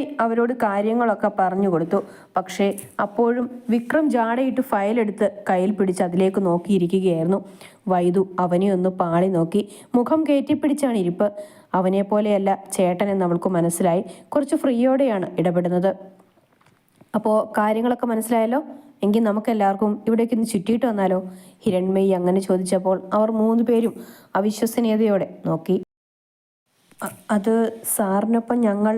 ഹിരൺമയി അവരോട് കാര്യങ്ങളൊക്കെ പറഞ്ഞു കൊടുത്തു. പക്ഷേ അപ്പോഴും വിക്രം ജാടയിട്ട് ഫയലെടുത്ത് കയ്യിൽ പിടിച്ച് അതിലേക്ക് നോക്കിയിരിക്കുകയായിരുന്നു. വൈദു അവനെ ഒന്ന് പാളി നോക്കി. മുഖം കയറ്റിപ്പിടിച്ചാണ് ഇരിപ്പ്. അവനെ പോലെയല്ല ചേട്ടൻ എന്ന് അവൾക്ക് മനസ്സിലായി. കുറച്ച് ഫ്രീയോടെയാണ് ഇടപെടുന്നത്. അപ്പോൾ കാര്യങ്ങളൊക്കെ മനസ്സിലായല്ലോ? എങ്കിൽ നമുക്കെല്ലാവർക്കും ഇവിടേക്ക് ഒന്ന് ചുറ്റിയിട്ട് വന്നാലോ? ഹിരൺമയി അങ്ങനെ ചോദിച്ചപ്പോൾ അവർ മൂന്ന് പേരും അവിശ്വസനീയതയോടെ നോക്കി. അത് സാറിനൊപ്പം ഞങ്ങൾ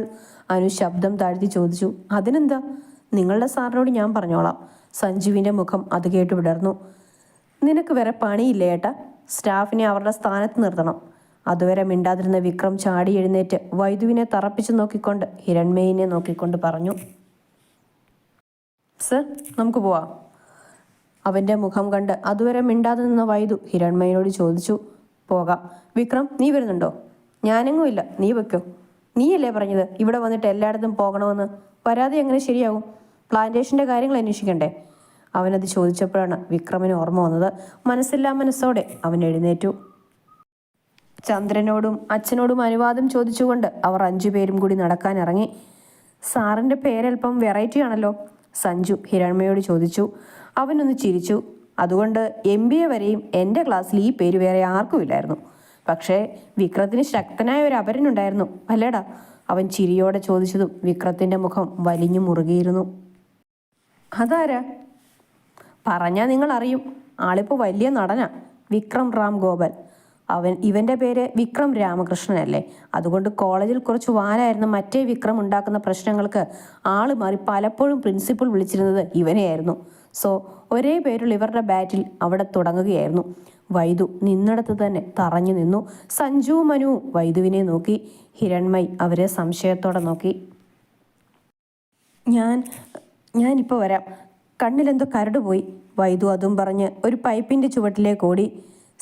അനു ശബ്ദം താഴ്ത്തി ചോദിച്ചു അതിനെന്താ? നിങ്ങളുടെ സാറിനോട് ഞാൻ പറഞ്ഞോളാം. സഞ്ജുവിന്റെ മുഖം അത് കേട്ട് വിടർന്നു. നിനക്ക് വേറെ പണിയില്ലേ ഏട്ടാ? സ്റ്റാഫിനെ അവരുടെ സ്ഥാനത്ത് നിർത്തണം. അതുവരെ മിണ്ടാതിരുന്ന വിക്രം ചാടി എഴുന്നേറ്റ് വൈദുവിനെ തറപ്പിച്ചു നോക്കിക്കൊണ്ട് ഹിരൺമേയിനെ നോക്കിക്കൊണ്ട് പറഞ്ഞു സർ നമുക്ക് പോവാം. അവന്റെ മുഖം കണ്ട് അതുവരെ മിണ്ടാതെ നിന്ന വൈദു ഹിരൺമയിനോട് ചോദിച്ചു പോകാം. വിക്രം നീ വരുന്നുണ്ടോ? ഞാനെങ്ങുമില്ല നീ വെക്കോ. നീയല്ലേ പറഞ്ഞത്? ഇവിടെ വന്നിട്ട് എല്ലായിടത്തും പോകണമെന്ന്. വരാതെ എങ്ങനെ ശരിയാവും പ്ലാന്റേഷന്റെ കാര്യങ്ങൾ അന്വേഷിക്കണ്ടേ? അവനത് ചോദിച്ചപ്പോഴാണ് വിക്രമിന് ഓർമ്മ വന്നത്. മനസ്സില്ലാ മനസ്സോടെ അവൻ എഴുന്നേറ്റു. ചന്ദ്രനോടും അച്ഛനോടും അനുവാദം ചോദിച്ചുകൊണ്ട് അവർ അഞ്ചു പേരും കൂടി നടക്കാൻ ഇറങ്ങി. സാറിന്റെ പേരൽപ്പം വെറൈറ്റി ആണല്ലോ. സഞ്ജു ഹിരൺമയോട് ചോദിച്ചു. അവനൊന്ന് ചിരിച്ചു. അതുകൊണ്ട് എം ബി എ വരെയും എന്റെ ക്ലാസ്സിൽ ഈ പേര് വേറെ ആർക്കും ഇല്ലായിരുന്നു. പക്ഷേ വിക്രത്തിന് ശക്തനായ ഒരു അപരനുണ്ടായിരുന്നു. അല്ലേടാ അവൻ ചിരിയോടെ ചോദിച്ചതും വിക്രത്തിന്റെ മുഖം വലിഞ്ഞു മുറുകിയിരുന്നു. അതാരാ? പറഞ്ഞാ നിങ്ങൾ അറിയും ആളിപ്പോൾ വലിയ നടനാ വിക്രം റാം ഗോപൽ. അവൻ ഇവന്റെ പേര് വിക്രം രാമകൃഷ്ണനല്ലേ അതുകൊണ്ട് കോളേജിൽ കുറച്ച് വാനായിരുന്ന മറ്റേ വിക്രം ഉണ്ടാക്കുന്ന പ്രശ്നങ്ങൾക്ക് ആൾ മാറി പലപ്പോഴും പ്രിൻസിപ്പൾ വിളിച്ചിരുന്നത് ഇവനെയായിരുന്നു. സോ ഒരേ പേരുള്ള ഇവരുടെ ബാറ്റിൽ അവിടെ തുടങ്ങുകയായിരുന്നു. വൈദു നിന്നിടത്ത് തന്നെ തറഞ്ഞു നിന്നു. സഞ്ജു മനു വൈദുവിനെ നോക്കി. ഹിരൺമൈ അവരെ സംശയത്തോടെ നോക്കി. ഞാൻ ഞാനിപ്പോൾ വരാം. കണ്ണിലെന്തോ കരട് പോയി. വൈദു അതും പറഞ്ഞ് ഒരു പൈപ്പിന്റെ ചുവട്ടിലേക്ക് ഓടി.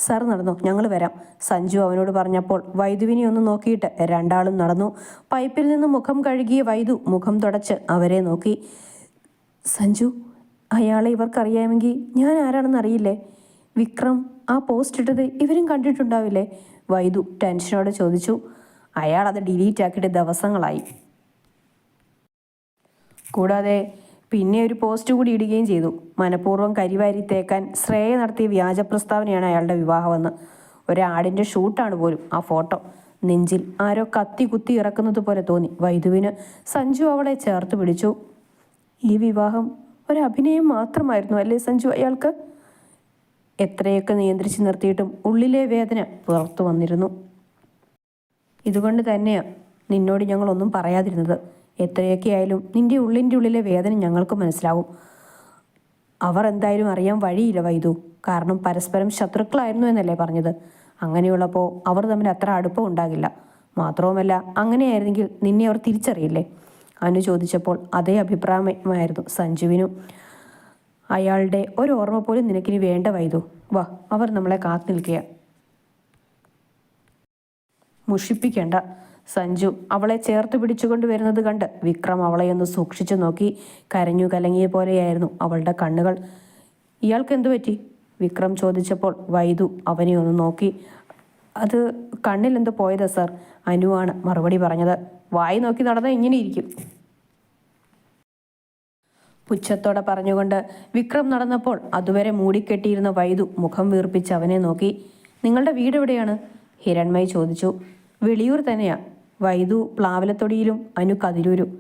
സാർ നടന്നു ഞങ്ങൾ വരാം. സഞ്ജു അവനോട് പറഞ്ഞപ്പോൾ വൈദുവിനെ ഒന്ന് നോക്കിയിട്ട് രണ്ടാളും നടന്നു. പൈപ്പിൽ നിന്ന് മുഖം കഴുകിയ വൈദു മുഖം തുടച്ച് അവരെ നോക്കി. സഞ്ജു അയാളെ ഇവർക്കറിയാമെങ്കിൽ ഞാൻ ആരാണെന്ന് അറിയില്ലേ? വിക്രം ആ പോസ്റ്റ് ഇട്ടത് ഇവരും കണ്ടിട്ടുണ്ടാവില്ലേ? വൈദു ടെൻഷനോടെ ചോദിച്ചു. അയാൾ അത് ഡിലീറ്റ് ആക്കിയിട്ട് ദിവസങ്ങളായി. കൂടാതെ പിന്നെ ഒരു പോസ്റ്റ് കൂടി ഇടുകയും ചെയ്തു. മനഃപൂർവം കരിവാരി തേക്കാൻ ശ്രേയ നടത്തിയ വ്യാജ പ്രസ്താവനയാണ് അയാളുടെ വിവാഹമെന്ന്. ഒരാടിന്റെ ഷൂട്ടാണ് പോലും ആ ഫോട്ടോ. നെഞ്ചിൽ ആരോ കത്തി കുത്തി ഇറക്കുന്നത് പോലെ തോന്നി. വൈദുവിന് സഞ്ജു അവളെ ചേർത്ത് പിടിച്ചു. ഈ വിവാഹം ഒരു അഭിനയം മാത്രമായിരുന്നു അല്ലേ സഞ്ജു അയാൾക്ക്? എത്രയൊക്കെ നിയന്ത്രിച്ച് നിർത്തിയിട്ടും ഉള്ളിലെ വേദന പുറത്തു വന്നിരുന്നു. ഇതുകൊണ്ട് തന്നെയാണ് നിന്നോട് ഞങ്ങളൊന്നും പറയാതിരുന്നത്. എത്രയൊക്കെ ആയാലും നിന്റെ ഉള്ളിന്റെ ഉള്ളിലെ വേദന ഞങ്ങൾക്ക് മനസ്സിലാവും. അവർ എന്തായാലും അറിയാൻ വഴിയില്ല വൈദു. കാരണം പരസ്പരം ശത്രുക്കളായിരുന്നു എന്നല്ലേ പറഞ്ഞത്. അങ്ങനെയുള്ളപ്പോൾ അവർ തമ്മിൽ അത്ര അടുപ്പം ഉണ്ടാകില്ല. മാത്രവുമല്ല അങ്ങനെയായിരുന്നെങ്കിൽ നിന്നെ അവർ തിരിച്ചറിയില്ലേ? അനു ചോദിച്ചപ്പോൾ അതേ അഭിപ്രായമായിരുന്നു സഞ്ജുവിനും. അയാളുടെ ഒരു ഓർമ്മ പോലും നിനക്കിനി വേണ്ട വൈദു. വാ അവർ നമ്മളെ കാത്തു നിൽക്കുക. മുഷിപ്പിക്കേണ്ട. സഞ്ജു അവളെ ചേർത്ത് പിടിച്ചുകൊണ്ട് വരുന്നത് കണ്ട് വിക്രം അവളെ ഒന്ന് സൂക്ഷിച്ചു നോക്കി കരഞ്ഞു കലങ്ങിയ പോലെയായിരുന്നു അവളുടെ കണ്ണുകൾ. ഇയാൾക്ക് എന്തു പറ്റി? വിക്രം ചോദിച്ചപ്പോൾ വൈദു അവനെ ഒന്ന് നോക്കി. അത് കണ്ണിൽ എന്തോ പോയതാ സാർ. അനുവാണ് മറുപടി പറഞ്ഞത്. വായി നോക്കി നടന്നാൽ ഇങ്ങനെ ഇരിക്കും. പുച്ഛത്തോടെ പറഞ്ഞുകൊണ്ട് വിക്രം നടന്നപ്പോൾ അതുവരെ മൂടിക്കെട്ടിയിരുന്ന വൈദു മുഖം വീർപ്പിച്ച് അവനെ നോക്കി. നിങ്ങളുടെ വീട് എവിടെയാണ്? ഹിരൺമയി ചോദിച്ചു. വെളിയൂർ തന്നെയാ. വൈദു പ്ലാവലത്തൊടിയിലും അനു കതിരൂരും.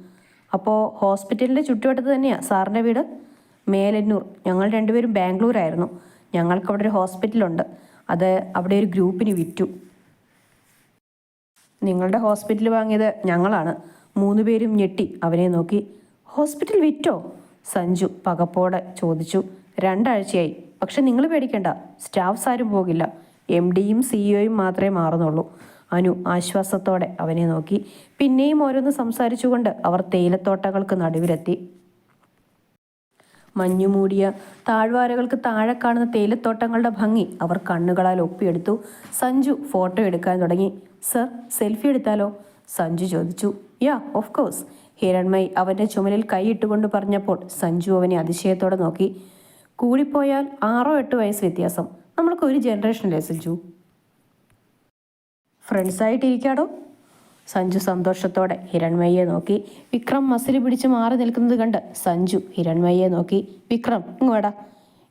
അപ്പോൾ ഹോസ്പിറ്റലിന്റെ ചുറ്റുവട്ടത്ത് തന്നെയാ സാറിന്റെ വീട്? മേലന്നൂർ. ഞങ്ങൾ രണ്ടുപേരും ബാംഗ്ലൂരായിരുന്നു. ഞങ്ങൾക്ക് അവിടെ ഒരു ഹോസ്പിറ്റലുണ്ട്. അത് അവിടെ ഒരു ഗ്രൂപ്പിന് വിറ്റു. നിങ്ങളുടെ ഹോസ്പിറ്റൽ വാങ്ങിയത് ഞങ്ങളാണ്. മൂന്ന് പേരും ഞെട്ടി അവനെ നോക്കി. ഹോസ്പിറ്റൽ വിറ്റോ? സഞ്ജു പകപ്പോടെ ചോദിച്ചു രണ്ടാഴ്ചയായി. പക്ഷെ നിങ്ങൾ പേടിക്കണ്ട. സ്റ്റാഫ്സ് ആരും പോകില്ല. എം ഡിയും സിഇഒയും മാത്രമേ മാറുന്നുള്ളൂ. അനു ആശ്വാസത്തോടെ അവനെ നോക്കി. പിന്നെയും ഓരോന്ന് സംസാരിച്ചുകൊണ്ട് അവർ തേയിലത്തോട്ടങ്ങൾക്ക് നടുവിലെത്തി. മഞ്ഞുമൂടിയ താഴ്വാരകൾക്ക് താഴെ കാണുന്ന തേയിലത്തോട്ടങ്ങളുടെ ഭംഗി അവർ കണ്ണുകളാൽ ഒപ്പിയെടുത്തു. സഞ്ജു ഫോട്ടോ എടുക്കാൻ തുടങ്ങി. സർ സെൽഫി എടുത്താലോ? സഞ്ജു ചോദിച്ചു. യാ ഓഫ് കോഴ്സ്. ഹിരൺമയി അവന്റെ ചുമലിൽ കൈയിട്ടുകൊണ്ട് പറഞ്ഞപ്പോൾ സഞ്ജു അവനെ അതിശയത്തോടെ നോക്കി. കൂടിപ്പോയാൽ ആറോ എട്ട് വയസ്സ് വ്യത്യാസം. നമ്മൾക്ക് ഒരു ജനറേഷനല്ലേ സഞ്ജു? ഫ്രണ്ട്സായിട്ടിരിക്കാടോ? സഞ്ജു സന്തോഷത്തോടെ ഹിരൺമയ്യെ നോക്കി. വിക്രം മസിൽ പിടിച്ച് മാറി നിൽക്കുന്നത് കണ്ട് സഞ്ജു ഹിരൺമയ്യെ നോക്കി. വിക്രം ഇങ്ങോടാ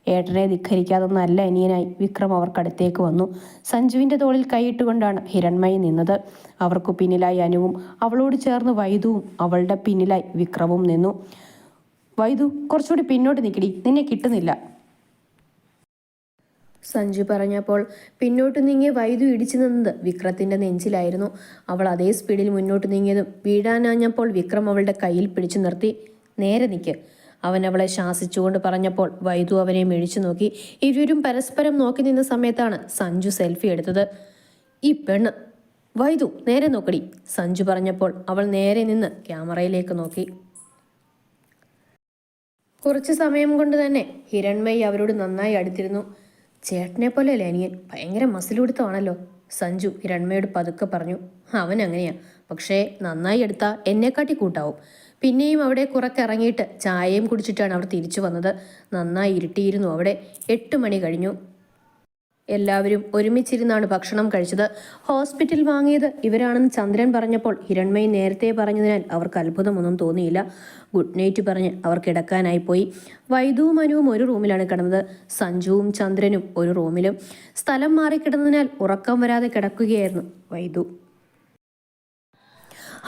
ഏട്ടനെ ധിഖരിക്കാതൊന്നല്ല അനിയനായി വിക്രം അവർക്കടുത്തേക്ക് വന്നു. സഞ്ജുവിന്റെ തോളിൽ കൈയിട്ടുകൊണ്ടാണ് ഹിരൺമയി നിന്നത്. അവർക്ക് പിന്നിലായി അനുവും അവളോട് ചേർന്ന് വൈദുവും അവളുടെ പിന്നിലായി വിക്രവും നിന്നു. വൈദു കുറച്ചുകൂടി പിന്നോട്ട് നിൽക്കടി നിന്നെ കിട്ടുന്നില്ല. സഞ്ജു പറഞ്ഞപ്പോൾ പിന്നോട്ട് നീങ്ങിയ വൈദു ഇടിച്ചു നിന്നത് വിക്രത്തിന്റെ നെഞ്ചിലായിരുന്നു. അവൾ അതേ സ്പീഡിൽ മുന്നോട്ട് നീങ്ങിയതും വീഴാനാഞ്ഞപ്പോൾ വിക്രം അവളുടെ കയ്യിൽ പിടിച്ചു നിർത്തി നേരെ നിൽക്ക് അവൻ അവളെ ശാസിച്ചുകൊണ്ട് പറഞ്ഞപ്പോൾ വൈദു അവനെ മിഴിച്ചു നോക്കി. ഇരുവരും പരസ്പരം നോക്കി നിന്ന സമയത്താണ് സഞ്ജു സെൽഫി എടുത്തത്. ഈ പെണ്ണ്. വൈദു നേരെ നോക്കടി. സഞ്ജു പറഞ്ഞപ്പോൾ അവൾ നേരെ നിന്ന് ക്യാമറയിലേക്ക് നോക്കി. കുറച്ച് സമയം കൊണ്ട് തന്നെ ഹിരൺമയി അവരോട് നന്നായി അടുത്തിരുന്നു. ചേട്ടനെ പോലെ അനിയൻ? ഭയങ്കര മസിലുപിടുത്തമാണല്ലോ സഞ്ജു ഹിരൺമയോട് പതുക്കെ പറഞ്ഞു. അവൻ അങ്ങനെയാ. പക്ഷേ നന്നായി എടുത്താൽ എന്നെക്കാട്ടി കൂട്ടാവും. പിന്നെയും അവിടെ കുറക്കിറങ്ങിയിട്ട് ചായയും കുടിച്ചിട്ടാണ് അവർ തിരിച്ചു വന്നത്. നന്നായി ഇരുട്ടിയിരുന്നു അവിടെ. എട്ട് മണി കഴിഞ്ഞു. എല്ലാവരും ഒരുമിച്ചിരുന്നാണ് ഭക്ഷണം കഴിച്ചത്. ഹോസ്പിറ്റൽ വാങ്ങിയത് ഇവരാണെന്ന് ചന്ദ്രൻ പറഞ്ഞപ്പോൾ ഹിരൺമയി നേരത്തെ പറഞ്ഞതിനാൽ അവർക്ക് അത്ഭുതമൊന്നും തോന്നിയില്ല. ഗുഡ് നൈറ്റ് പറഞ്ഞ് അവർ കിടക്കാനായി പോയി. വൈദുവും അനുവും ഒരു റൂമിലാണ് കിടന്നത്. സഞ്ജുവും ചന്ദ്രനും ഒരു റൂമിലും. സ്ഥലം മാറിക്കിടന്നതിനാൽ ഉറക്കം വരാതെ കിടക്കുകയായിരുന്നു വൈദു.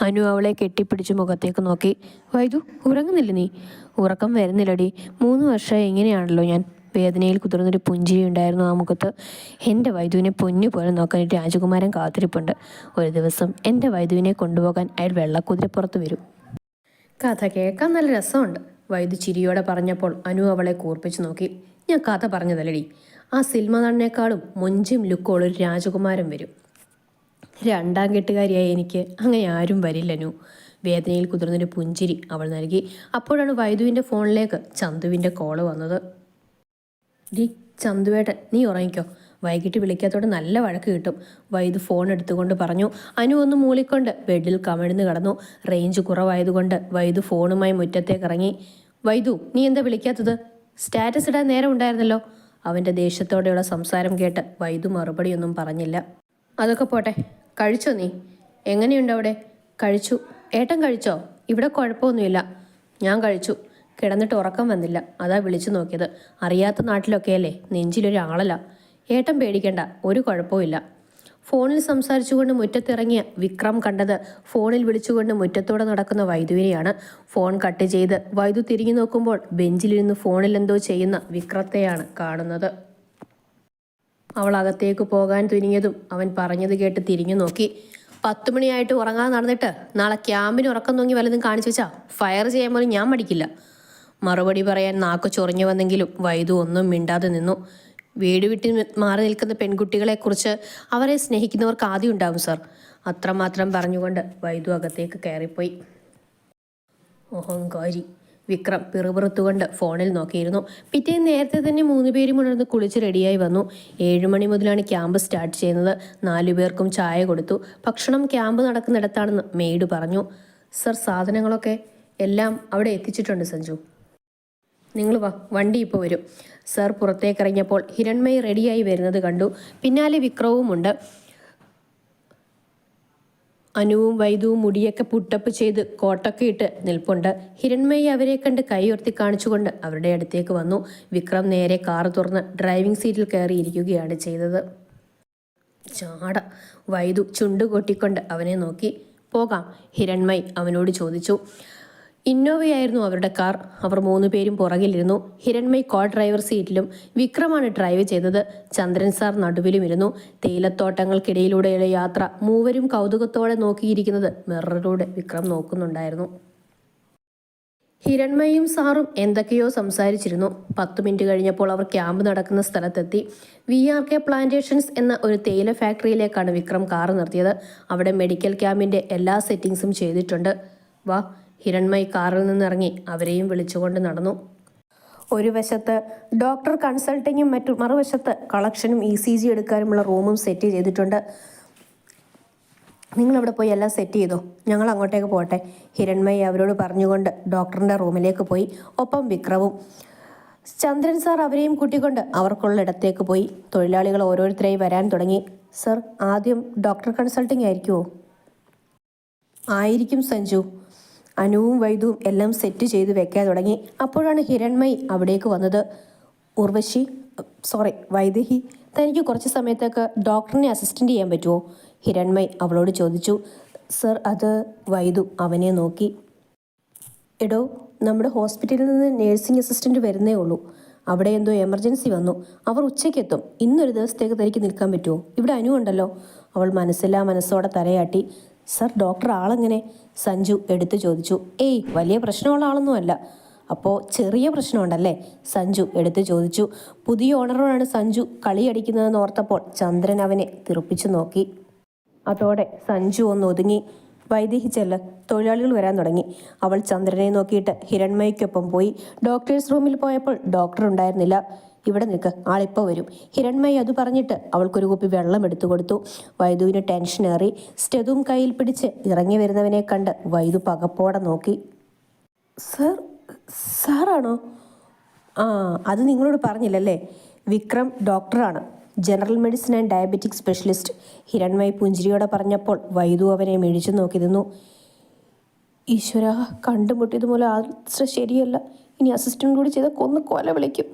അനു അവളെ കെട്ടിപ്പിടിച്ച് മുഖത്തേക്ക് നോക്കി. വൈദു ഉറങ്ങുന്നില്ല നീ? ഉറക്കം വരുന്നില്ലടി. മൂന്ന് വർഷം എങ്ങനെയാണല്ലോ ഞാൻ. വേദനയിൽ കുതിർന്നൊരു പുഞ്ചിരി ഉണ്ടായിരുന്നു ആ മുഖത്ത്. എന്റെ വൈദുവിനെ പൊന്നു പോലെ നോക്കാനായിട്ട് രാജകുമാരൻ കാത്തിരിപ്പുണ്ട്. ഒരു ദിവസം എന്റെ വൈദുവിനെ കൊണ്ടുപോകാൻ അയാൾ വെള്ളക്കുതിരപ്പുറത്ത് വരും. കഥ കേൾക്കാൻ നല്ല രസമുണ്ട് വൈദു ചിരിയോടെ പറഞ്ഞപ്പോൾ അനു അവളെ കൂർപ്പിച്ചു നോക്കി. ഞാൻ കഥ പറഞ്ഞതല്ലടി. ആ സിനിമ നടനേക്കാളും മൊഞ്ചും ലുക്കോളൊരു രാജകുമാരൻ വരും. രണ്ടാം കെട്ടുകാരിയായി എനിക്ക് അങ്ങനെ ആരും വരില്ലനു വേദനയിൽ കുതിർന്നൊരു പുഞ്ചിരി അവൾ നൽകി. അപ്പോഴാണ് വൈദുവിന്റെ ഫോണിലേക്ക് ചന്തുവിന്റെ കോൾ വന്നത്. ഡി ചന്തുവേട്ടൻ നീ ഉറങ്ങിക്കോ. വൈകിട്ട് വിളിക്കാത്തോടെ നല്ല വഴക്ക് കിട്ടും. വൈദു ഫോൺ എടുത്തുകൊണ്ട് പറഞ്ഞു. അനു ഒന്ന് മൂളിക്കൊണ്ട് ബെഡിൽ കമിഴ്ന്ന് കടന്നു. റേഞ്ച് കുറവായതുകൊണ്ട് വൈദു ഫോണുമായി മുറ്റത്തേക്ക് ഇറങ്ങി വൈദു നീ എന്താ വിളിക്കാത്തത്? സ്റ്റാറ്റസ് ഇടാൻ നേരം ഉണ്ടായിരുന്നല്ലോ. അവന്റെ ദേഷ്യത്തോടെയുള്ള സംസാരം കേട്ട് വൈദു മറുപടിയൊന്നും പറഞ്ഞില്ല. അതൊക്കെ പോട്ടെ. കഴിച്ചോ നീ? എങ്ങനെയുണ്ട് അവിടെ? കഴിച്ചു. ഏട്ടൻ കഴിച്ചോ? ഇവിടെ കുഴപ്പമൊന്നുമില്ല. ഞാൻ കഴിച്ചു. കിടന്നിട്ട് ഉറക്കം വന്നില്ല. അതാ വിളിച്ചു നോക്കിയത്. അറിയാത്ത നാട്ടിലൊക്കെയല്ലേ? നെഞ്ചിലൊരു ആളല്ല ഏട്ടൻ പേടിക്കണ്ട. ഒരു കുഴപ്പമില്ല ഫോണിൽ സംസാരിച്ചുകൊണ്ട് മുറ്റത്തിറങ്ങിയ വിക്രം കണ്ടത് ഫോണിൽ വിളിച്ചുകൊണ്ട് മുറ്റത്തോടെ നടക്കുന്ന വൈദ്യുവിനെയാണ്. ഫോൺ കട്ട് ചെയ്ത് വൈദു തിരിഞ്ഞു നോക്കുമ്പോൾ ബെഞ്ചിലിരുന്ന് ഫോണിൽ എന്തോ ചെയ്യുന്ന വിക്രത്തെയാണ് കാണുന്നത്. അവൾ അകത്തേക്ക് പോകാൻ തുനിഞ്ഞതും അവൻ പറഞ്ഞത് കേട്ട് തിരിഞ്ഞു നോക്കി. പത്ത് മണിയായിട്ട് ഉറങ്ങാൻ നടന്നിട്ട് നാളെ ക്യാമ്പിന് ഉറക്കം തൂങ്ങി വല്ലതും കാണിച്ചു വെച്ചാ ഫയർ ചെയ്യാൻ പോലും ഞാൻ മടിക്കില്ല. മറുപടി പറയാൻ നാക്ക് ചൊറിഞ്ഞു വന്നെങ്കിലും വൈദു ഒന്നും മിണ്ടാതെ നിന്നു. വീട് വിട്ടി മാറി നിൽക്കുന്ന പെൺകുട്ടികളെക്കുറിച്ച് അവരെ സ്നേഹിക്കുന്നവർക്ക് ആദ്യം ഉണ്ടാവും സർ അത്രമാത്രം പറഞ്ഞുകൊണ്ട് വൈദു അകത്തേക്ക് കയറിപ്പോയി. അഹങ്കാരി വിക്രം പിറുപിറുത്തുകൊണ്ട് ഫോണിൽ നോക്കിയിരുന്നു. പിറ്റേന്ന് നേരത്തെ തന്നെ മൂന്ന് പേരും ഉണർന്ന് കുളിച്ച് റെഡിയായി വന്നു. ഏഴുമണി മുതലാണ് ക്യാമ്പ് സ്റ്റാർട്ട് ചെയ്യുന്നത്. നാലു പേർക്കും ചായ കൊടുത്തു. ഭക്ഷണം ക്യാമ്പ് നടക്കുന്നിടത്താണെന്ന് മെയ്ഡ് പറഞ്ഞു. സർ സാധനങ്ങളൊക്കെ എല്ലാം അവിടെ എത്തിച്ചിട്ടുണ്ട് സഞ്ജു. നിങ്ങൾ വാ വണ്ടി ഇപ്പോൾ വരും. സർ പുറത്തേക്കിറങ്ങിയപ്പോൾ ഹിരൺമയി റെഡിയായി വരുന്നത് കണ്ടു. പിന്നാലെ വിക്രവുമുണ്ട്. അനുവും വൈദുവും മുടിയൊക്കെ പുട്ടപ്പ് ചെയ്ത് കോട്ടൊക്കെ ഇട്ട് നിൽപ്പുണ്ട്. ഹിരൺമയി അവരെ കണ്ട് കൈയുയർത്തി കാണിച്ചുകൊണ്ട് അവരുടെ അടുത്തേക്ക് വന്നു. വിക്രം നേരെ കാർ തുറന്ന് ഡ്രൈവിംഗ് സീറ്റിൽ കയറിയിരിക്കുകയാണ് ചെയ്തത്. ചാട. വൈദു ചുണ്ട് കൊട്ടിക്കൊണ്ട് അവനെ നോക്കി. പോകാം ഹിരൺമയി അവനോട് ചോദിച്ചു. ഇന്നോവയായിരുന്നു അവരുടെ കാർ. അവർ മൂന്ന് പേരും പുറകിലിരുന്നു. ഹിരൺമയ് കോ ഡ്രൈവർ സീറ്റിലും വിക്രമാണ് ഡ്രൈവ് ചെയ്തത്. ചന്ദ്രൻ സാർ നടുവിലും ഇരുന്നു തേയിലത്തോട്ടങ്ങൾക്കിടയിലൂടെയുള്ള യാത്ര മൂവരും കൗതുകത്തോടെ നോക്കിയിരിക്കുന്നത് മിററിലൂടെ വിക്രം നോക്കുന്നുണ്ടായിരുന്നു. ഹിരൺമയും സാറും എന്തൊക്കെയോ സംസാരിച്ചിരുന്നു. പത്ത് മിനിറ്റ് കഴിഞ്ഞപ്പോൾ അവർ ക്യാമ്പ് നടക്കുന്ന സ്ഥലത്തെത്തി. വി ആർ കെ പ്ലാന്റേഷൻസ് എന്ന ഒരു തേയില ഫാക്ടറിയിലേക്കാണ് വിക്രം കാർ നിർത്തിയത്. അവിടെ മെഡിക്കൽ ക്യാമ്പിന്റെ എല്ലാ സെറ്റിംഗ്സും ചെയ്തിട്ടുണ്ട്. വാ ഹിരൺമയി കാറിൽ നിന്നിറങ്ങി അവരെയും വിളിച്ചുകൊണ്ട് നടന്നു. ഒരു വശത്ത് ഡോക്ടർ കൺസൾട്ടിങ്ങും മറ്റു മറുവശത്ത് കളക്ഷനും ഇ സി ജി എടുക്കാനുമുള്ള റൂമും സെറ്റ് ചെയ്തിട്ടുണ്ട്. നിങ്ങൾ അവിടെ പോയി എല്ലാം സെറ്റ് ചെയ്തോ? ഞങ്ങൾ അങ്ങോട്ടേക്ക് പോട്ടെ ഹിരൺമയി അവരോട് പറഞ്ഞുകൊണ്ട് ഡോക്ടറിന്റെ റൂമിലേക്ക് പോയി. ഒപ്പം വിക്രവും ചന്ദ്രൻ സാർ അവരെയും കൂട്ടിക്കൊണ്ട് അവർക്കുള്ള ഇടത്തേക്ക് പോയി. തൊഴിലാളികൾ ഓരോരുത്തരായി വരാൻ തുടങ്ങി. സർ ആദ്യം ഡോക്ടർ കൺസൾട്ടിംഗ് ആയിരിക്കുമോ? ആയിരിക്കും സഞ്ജു. അനുവും വൈദുവും എല്ലാം സെറ്റ് ചെയ്ത് വെക്കാൻ തുടങ്ങി. അപ്പോഴാണ് ഹിരൺമയി അവിടേക്ക് വന്നത്. ഉർവശി സോറി വൈദേഹി തനിക്ക് കുറച്ച് സമയത്തേക്ക് ഡോക്ടറിനെ അസിസ്റ്റന്റ് ചെയ്യാൻ പറ്റുമോ? ഹിരൺമയി അവളോട് ചോദിച്ചു. സർ അത് വൈദു അവനെ നോക്കി. എടോ നമ്മുടെ ഹോസ്പിറ്റലിൽ നിന്ന് നേഴ്സിംഗ് അസിസ്റ്റന്റ് വരുന്നേ ഉള്ളൂ. അവിടെ എന്തോ എമർജൻസി വന്നു. അവർ ഉച്ചയ്ക്കെത്തും ഇന്നൊരു ദിവസത്തേക്ക് തനിക്ക് നിൽക്കാൻ പറ്റുമോ? ഇവിടെ അനു ഉണ്ടല്ലോ. അവൾ മനസ്സില്ലാ മനസ്സോടെ തലയാട്ടി. Sir doctor ആളെങ്ങനെ? സഞ്ജു എടുത്തു ചോദിച്ചു. ഏയ് വലിയ പ്രശ്നമുള്ള ആളൊന്നുമല്ല. അപ്പോൾ ചെറിയ പ്രശ്നമുണ്ടല്ലേ? സഞ്ജു എടുത്തു ചോദിച്ചു. പുതിയ ഓണറോടാണ് സഞ്ജു കളിയടിക്കുന്നതെന്ന് ഓർത്തപ്പോൾ ചന്ദ്രൻ അവനെ തിറപ്പിച്ചു നോക്കി. അതോടെ സഞ്ജു ഒന്ന് ഒതുങ്ങി. വൈദേഹി ചെല്ല് തൊഴിലാളികൾ വരാൻ തുടങ്ങി. അവൾ ചന്ദ്രനെ നോക്കിയിട്ട് ഹിരൺമയ്ക്കൊപ്പം പോയി. ഡോക്ടേഴ്സ് റൂമിൽ പോയപ്പോൾ ഡോക്ടർ ഉണ്ടായിരുന്നില്ല. ഇവിടെ നിൽക്ക് ആളിപ്പോൾ വരും. ഹിരൺമയി അത് പറഞ്ഞിട്ട് അവൾക്കൊരു കുപ്പി വെള്ളം എടുത്തു കൊടുത്തു. വൈദുവിന് ടെൻഷനേറി സ്റ്റെതും കയ്യിൽ പിടിച്ച് ഇറങ്ങി വരുന്നവനെ കണ്ട് വൈദു പകപ്പോടെ നോക്കി. സർ സാറാണോ? ആ അത് നിങ്ങളോട് പറഞ്ഞില്ലല്ലേ? വിക്രം ഡോക്ടറാണ്. General medicine and diabetic specialist. Hiranmayi പുഞ്ചിരിയോടെ പറഞ്ഞപ്പോൾ വൈദു അവനെ മേടിച്ചു നോക്കി നിന്നു. ഈശ്വര കണ്ടുമുട്ടിയത് മൂലം ആത്ര ശരിയല്ല. ഇനി അസിസ്റ്റന്റ് കൂടി ചെയ്ത കൊന്ന് കൊല വിളിക്കും.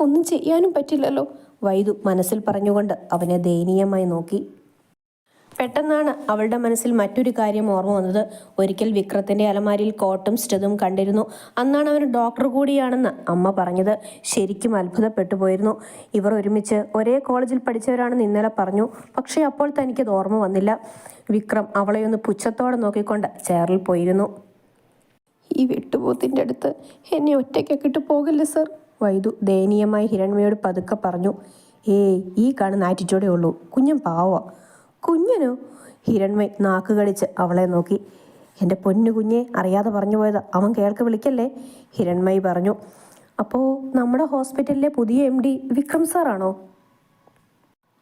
ഒന്നും ചെയ്യാനും പറ്റില്ലല്ലോ. വൈദു മനസ്സിൽ പറഞ്ഞുകൊണ്ട് അവനെ ദയനീയമായി നോക്കി. പെട്ടെന്നാണ് അവളുടെ മനസ്സിൽ മറ്റൊരു കാര്യം ഓർമ്മ വന്നത്. ഒരിക്കൽ വിക്രത്തിന്റെ അലമാരിയിൽ കോട്ടും സ്റ്റതും കണ്ടിരുന്നു. അന്നാണ് അവൻ ഡോക്ടർ കൂടിയാണെന്ന് അമ്മ പറഞ്ഞത്. ശരിക്കും അത്ഭുതപ്പെട്ടു പോയിരുന്നു. ഇവർ ഒരുമിച്ച് ഒരേ കോളേജിൽ പഠിച്ചവരാണെന്ന് ഇന്നലെ പറഞ്ഞു. പക്ഷേ അപ്പോൾ തനിക്കത് ഓർമ്മ വന്നില്ല. വിക്രം അവളെ ഒന്ന് പുച്ഛത്തോടെ നോക്കിക്കൊണ്ട് ചേറിൽ പോയിരുന്നു. ഈ വെട്ടുപോത്തിന്റെ അടുത്ത് എന്നെ ഒറ്റയ്ക്കൊക്കെ ഇട്ട് പോകല്ലേ സർ? വൈദു ദയനീയമായി ഹിരൺമയോട് പതുക്കെ പറഞ്ഞു ഏയ് ഈ കാണുന്ന ആറ്റിറ്റ്യൂഡേ ഉള്ളൂ. കുഞ്ഞൻ പാവ കുഞ്ഞനോ? ഹിരൺമയ് നാക്ക് കടിച്ച് അവളെ നോക്കി. എന്റെ പൊന്നു കുഞ്ഞെ അറിയാതെ പറഞ്ഞു പോയത്. അവൻ കേൾക്ക് വിളിക്കല്ലേ? ഹിരൺമയി പറഞ്ഞു. അപ്പോൾ നമ്മുടെ ഹോസ്പിറ്റലിലെ പുതിയ എം ഡി വിക്രം സാറാണോ?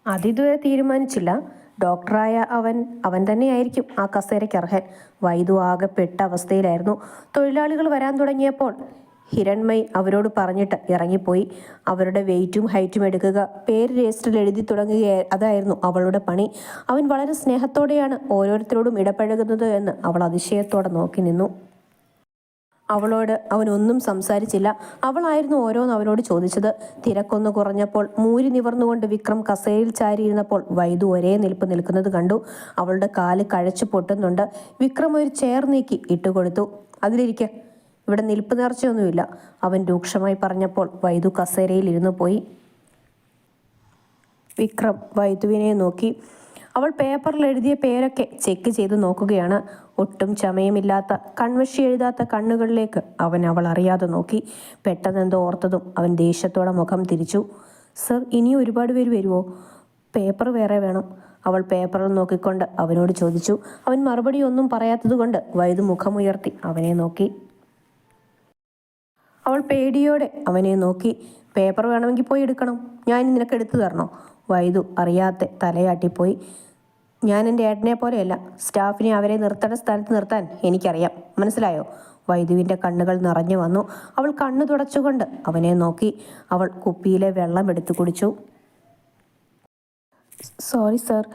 അതിതുവരെ തീരുമാനിച്ചില്ല. ഡോക്ടറായ അവൻ അവൻ തന്നെയായിരിക്കും ആ കസേരയ്ക്ക് അർഹൻ. വൈദു ആകെ പെട്ട അവസ്ഥയിലായിരുന്നു. തൊഴിലാളികൾ വരാൻ തുടങ്ങിയപ്പോൾ ഹിരൺമയി അവരോട് പറഞ്ഞിട്ട് ഇറങ്ങിപ്പോയി. അവരുടെ വെയിറ്റും ഹൈറ്റും എടുക്കുക. പേര് രജിസ്റ്ററിൽ എഴുതി തുടങ്ങുക അതായിരുന്നു അവളുടെ പണി. അവൻ വളരെ സ്നേഹത്തോടെയാണ് ഓരോരുത്തരോടും ഇടപഴകുന്നത് എന്ന് അവൾ അതിശയത്തോടെ നോക്കി നിന്നു. അവളോട് അവൻ ഒന്നും സംസാരിച്ചില്ല. അവളായിരുന്നു ഓരോന്ന് അവനോട് ചോദിച്ചത്. തിരക്കൊന്ന് കുറഞ്ഞപ്പോൾ മൂരി നിവർന്നുകൊണ്ട് വിക്രം കസേരയിൽ ചാരിയിരുന്നപ്പോൾ വൈദു ഒരേ നിൽപ്പ് നിൽക്കുന്നത് കണ്ടു. അവളുടെ കാൽ കഴച്ചു പൊട്ടുന്നുണ്ട്. വിക്രം ഒരു ചെയർ നീക്കി ഇട്ടുകൊടുത്തു. അതിലിരിക്കെ. ഇവിടെ നിൽപ്പ് നേർച്ചയൊന്നുമില്ല അവൻ രൂക്ഷമായി പറഞ്ഞപ്പോൾ വൈദു കസേരയിൽ ഇരുന്നു പോയി. വിക്രം വൈദുവിനെ നോക്കി. അവൾ പേപ്പറിൽ എഴുതിയ പേരൊക്കെ ചെക്ക് ചെയ്ത് നോക്കുകയാണ്. ഒട്ടും ചമയമില്ലാത്ത കൺവശി എഴുതാത്ത കണ്ണുകളിലേക്ക് അവൻ അവൾ അറിയാതെ നോക്കി. പെട്ടെന്നെന്തോ ഓർത്തതും അവൻ ദേഷ്യത്തോടെ മുഖം തിരിച്ചു. സർ ഇനി ഒരുപാട് പേര് വരുമോ പേപ്പർ വേറെ വേണം. അവൾ പേപ്പറിൽ നോക്കിക്കൊണ്ട് അവനോട് ചോദിച്ചു. അവൻ മറുപടി ഒന്നും പറയാത്തതുകൊണ്ട് വൈദു മുഖമുയർത്തി അവനെ നോക്കി. അവൾ പേടിയോടെ അവനെ നോക്കി. പേപ്പർ വേണമെങ്കിൽ പോയി എടുക്കണം. ഞാൻ നിനക്ക് എടുത്തു തരണോ? വൈദു അറിയാത്ത തലയാട്ടിപ്പോയി. ഞാൻ എന്റെ ഏട്ടനെ പോലെയല്ല. സ്റ്റാഫിനെ അവരെ നിർത്തേണ്ട സ്ഥലത്ത് നിർത്താൻ എനിക്കറിയാം. മനസ്സിലായോ? വൈദുവിന്റെ കണ്ണുകൾ നിറഞ്ഞു വന്നു. അവൾ കണ്ണു തുടച്ചുകൊണ്ട് അവനെ നോക്കി. അവൾ കുപ്പിയിലെ വെള്ളം എടുത്തു കുടിച്ചു. Sorry sir.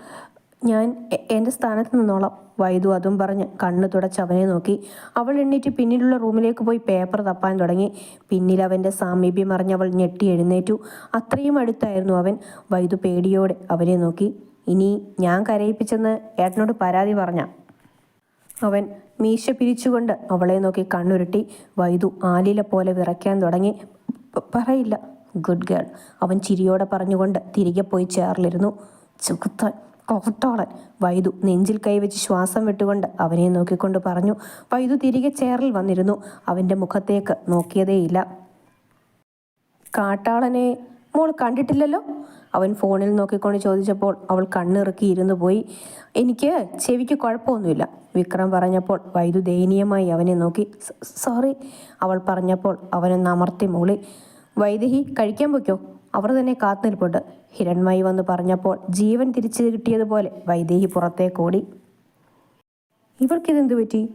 ഞാൻ എന്റെ സ്ഥാനത്ത് നിന്നോളാം വൈദു അതും പറഞ്ഞ് കണ്ണു തുടച്ച് അവനെ നോക്കി. അവൾ എണ്ണീറ്റ് പിന്നിലുള്ള റൂമിലേക്ക് പോയി പേപ്പർ തപ്പാൻ തുടങ്ങി. പിന്നിൽ അവന്റെ സാമീപ്യം അറിഞ്ഞവൾ ഞെട്ടി എഴുന്നേറ്റു. അത്രയും അടുത്തായിരുന്നു അവൻ. വൈദു പേടിയോടെ അവനെ നോക്കി. ഇനി ഞാൻ കരയിപ്പിച്ചെന്ന് ഏട്ടനോട് പരാതി പറഞ്ഞ? അവൻ മീശ പിരിച്ചുകൊണ്ട് അവളെ നോക്കി കണ്ണുരുട്ടി. വൈദു ആലില പോലെ വിറയ്ക്കാൻ തുടങ്ങി. പറയില്ല ഗുഡ് ഗേൾ അവൻ ചിരിയോടെ പറഞ്ഞുകൊണ്ട് തിരികെ പോയി ചേർലിരുന്നു ചുക്കുത്താൻ കോട്ടോളൻ വൈദു നെഞ്ചിൽ കൈവച്ച് ശ്വാസം വിട്ടുകൊണ്ട് അവനെ നോക്കിക്കൊണ്ട് പറഞ്ഞു വൈദു തിരികെ ചേറിൽ വന്നിരുന്നു. അവന്റെ മുഖത്തേക്ക് നോക്കിയതേയില്ല. കാട്ടാളനെ മോൾ കണ്ടിട്ടില്ലല്ലോ? അവൻ ഫോണിൽ നോക്കിക്കൊണ്ട് ചോദിച്ചപ്പോൾ അവൾ കണ്ണിറുക്കി ഇരുന്നു പോയി. എനിക്ക് ചെവിക്ക് കുഴപ്പമൊന്നുമില്ല വിക്രം പറഞ്ഞപ്പോൾ വൈദു ദയനീയമായി അവനെ നോക്കി. സോറി അവൾ പറഞ്ഞപ്പോൾ അവനെ അമർത്തി മൂളി. വൈദേഹി കഴിക്കാൻ പൊയ്ക്കോ. അവർ തന്നെ കാത്തുനിൽപ്പുണ്ട് ഹിരൺമയി വന്ന് പറഞ്ഞപ്പോൾ ജീവൻ തിരിച്ചു കിട്ടിയതുപോലെ വൈദേഹി പുറത്തേക്കോടി. ഇവർക്കിതെന്തു പറ്റി?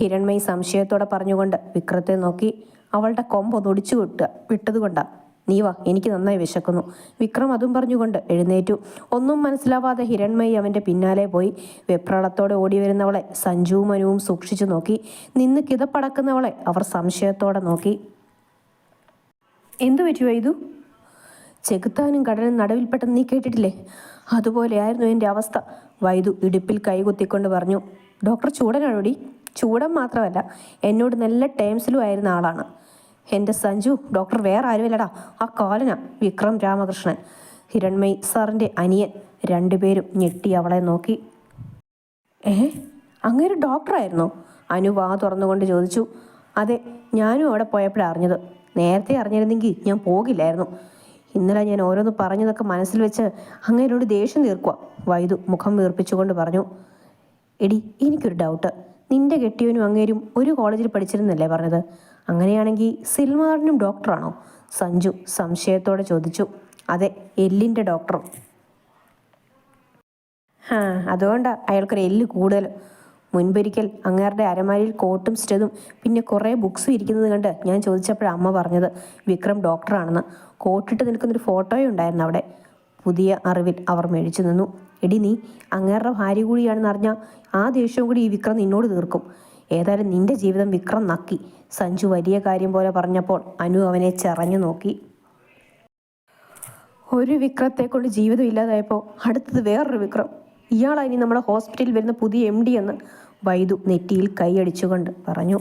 ഹിരൺമയി സംശയത്തോടെ പറഞ്ഞുകൊണ്ട് വിക്രത്തെ നോക്കി അവളുടെ കൊമ്പ് ഒന്നൊടിച്ചു വിട്ടുക വിട്ടതുകൊണ്ടാ. നീ വാ എനിക്ക് നന്നായി വിശക്കുന്നു. വിക്രം അതും പറഞ്ഞുകൊണ്ട് എഴുന്നേറ്റു. ഒന്നും മനസ്സിലാവാതെ ഹിരൺമയി അവന്റെ പിന്നാലെ പോയി. വെപ്രളത്തോടെ ഓടി വരുന്നവളെ സഞ്ജുവും മനുവും സൂക്ഷിച്ചു നോക്കി. നിന്ന് കിതപ്പടക്കുന്നവളെ അവർ സംശയത്തോടെ നോക്കി. എന്തു പറ്റി വൈദു? ചെകുത്താനും കടലും നടുവിൽപ്പെട്ടെന്ന് നീ കേട്ടിട്ടില്ലേ? അതുപോലെയായിരുന്നു എന്റെ അവസ്ഥ. വൈദു ഇടുപ്പിൽ കൈകുത്തിക്കൊണ്ട് പറഞ്ഞു ഡോക്ടർ ചൂടനാണോടി? ചൂടൻ മാത്രമല്ല എന്നോട് നല്ല ടേംസിലും ആയിരുന്ന ആളാണ്. എന്റെ സഞ്ജു ഡോക്ടർ വേറെ ആരുമില്ലടാ ആ കാലന വിക്രം രാമകൃഷ്ണൻ. ഹിരൺമയി സാറിന്റെ അനിയൻ രണ്ടുപേരും ഞെട്ടി അവളെ നോക്കി. ഏ? അങ്ങേര് ഡോക്ടറായിരുന്നോ? അനു വാ തുറന്നുകൊണ്ട് ചോദിച്ചു. അതെ ഞാനും അവിടെ പോയപ്പോഴാണ് അറിഞ്ഞത്. നേരത്തെ അറിഞ്ഞിരുന്നെങ്കിൽ ഞാൻ പോകില്ലായിരുന്നു. ഇന്നലെ ഞാൻ ഓരോന്ന് പറഞ്ഞതൊക്കെ മനസ്സിൽ വെച്ച് അങ്ങേരോട് ദേഷ്യം തീർക്കുക വൈദു മുഖം വീർപ്പിച്ചുകൊണ്ട് പറഞ്ഞു എടി എനിക്കൊരു ഡൗട്ട് നിന്റെ കെട്ടിയവനും അങ്ങേരും ഒരു കോളേജിൽ പഠിച്ചിരുന്നല്ലേ പറഞ്ഞത്? അങ്ങനെയാണെങ്കിൽ സിൽമാറിനും ഡോക്ടറാണോ സഞ്ജു സംശയത്തോടെ ചോദിച്ചു അതെ എല്ലിന്റെ ഡോക്ടറും ആ അതുകൊണ്ടാണ് അയാൾക്കൊരു എല്ല് കൂടുതൽ. മുൻപൊരിക്കൽ അങ്ങേരുടെ അരമാരിയിൽ കോട്ടും സ്റ്റെതും പിന്നെ കുറേ ബുക്സും ഇരിക്കുന്നത് കണ്ട് ഞാൻ ചോദിച്ചപ്പോഴാണ് അമ്മ പറഞ്ഞത് വിക്രം ഡോക്ടറാണെന്ന്. കോട്ടിട്ട് നിൽക്കുന്നൊരു ഫോട്ടോയും ഉണ്ടായിരുന്നു അവിടെ. പുതിയ അറിവിൽ അവർ മേടിച്ചു നിന്നു. എടി നീ അങ്ങേരുടെ ഭാര്യ കൂടിയാണെന്ന് അറിഞ്ഞാൽ ആ ദേഷ്യവും കൂടി ഈ വിക്രം നിന്നോട് തീർക്കും. ഏതായാലും നിന്റെ ജീവിതം വിക്രം നക്കി. സഞ്ജു വലിയ കാര്യം പോലെ പറഞ്ഞപ്പോൾ അനു അവനെ ചെറഞ്ഞു നോക്കി. ഒരു വിക്രത്തെ കൊണ്ട് ജീവിതം ഇല്ലാതായപ്പോൾ അടുത്തത് വേറൊരു വിക്രം. ഇയാളാ ഇനി നമ്മുടെ ഹോസ്പിറ്റലിൽ വരുന്ന പുതിയ എം ഡി എന്ന് വൈദു നെറ്റിയിൽ കൈയടിച്ചുകൊണ്ട് പറഞ്ഞു.